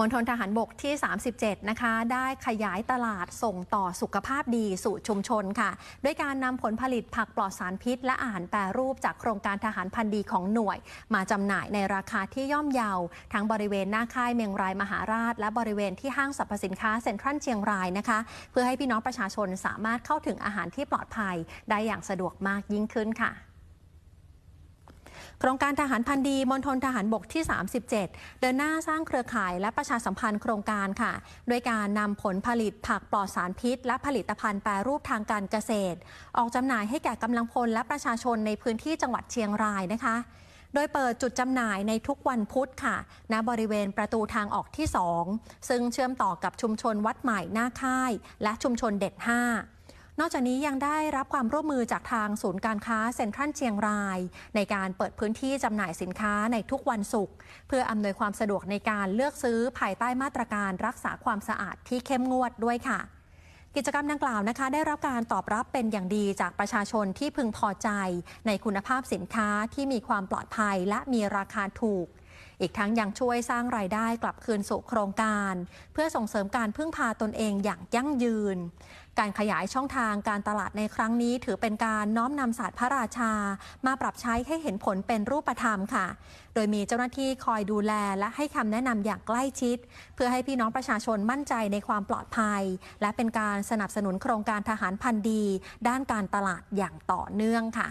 มณฑลทหารบกที่ 37 นะคะ ได้ขยายตลาดส่งต่อสุขภาพดีสู่ชุมชนค่ะ ด้วยการนำผลผลิตผักปลอดสารพิษ และอาหารแปรรูปจากโครงการทหารพันธุ์ดีของหน่วย มาจำหน่ายในราคาที่ย่อมเยา ทั้งบริเวณหน้าค่ายเมียงรายมหาราช และบริเวณที่ห้างสรรพสินค้าเซ็นทรัลเชียงรายนะคะ เพื่อให้พี่น้องประชาชนสามารถเข้าถึงอาหารที่ปลอดภัย ได้อย่างสะดวกมากยิ่งขึ้นค่ะ โครงการทหารพันธ์ดีมณฑลทหารบกที่ 37 เดินหน้าสร้างเครือข่ายและประชาสัมพันธ์โครงการค่ะ โดยการนำผลผลิตผักปลอดสารพิษ และผลิตภัณฑ์แปรรูปทางการเกษตร ออกจำหน่ายให้แก่กำลังพลและประชาชนในพื้นที่จังหวัดเชียงรายนะคะ โดยเปิดจุดจำหน่ายในทุกวันพุธค่ะ ณ บริเวณประตูทางออกที่ 2 ซึ่งเชื่อมต่อกับชุมชนวัดใหม่หน้าค่าย และชุมชนเด็ด 5 นอกจากนี้ยังได้รับความร่วมมือจากทางศูนย์การค้าเซ็นทรัลเชียงราย ในการเปิดพื้นที่จำหน่ายสินค้าในทุกวันศุกร์เพื่ออำนวยความสะดวกในการเลือกซื้อภายใต้มาตรการรักษาความสะอาดที่เข้มงวดด้วยค่ะ กิจกรรมดังกล่าวนะคะ ได้รับการตอบรับเป็นอย่างดีจากประชาชนที่พึงพอใจ ในคุณภาพสินค้าที่มีความปลอดภัยและมีราคาถูก อีกทั้งยังช่วยสร้างรายได้กลับคืนสู่โครงการ เพื่อส่งเสริมการพึ่งพาตนเองอย่างยั่งยืน การขยายช่องทางการตลาดในครั้งนี้ ถือเป็นการน้อมนำศาสตร์พระราชา มาปรับใช้ให้เห็นผลเป็นรูปธรรมค่ะ โดยมีเจ้าหน้าที่คอยดูแลและให้คำแนะนำอย่างใกล้ชิด เพื่อให้พี่น้องประชาชนมั่นใจในความปลอดภัย และเป็นการสนับสนุนโครงการทหารพันธ์ดี ด้านการตลาดอย่างต่อเนื่องค่ะ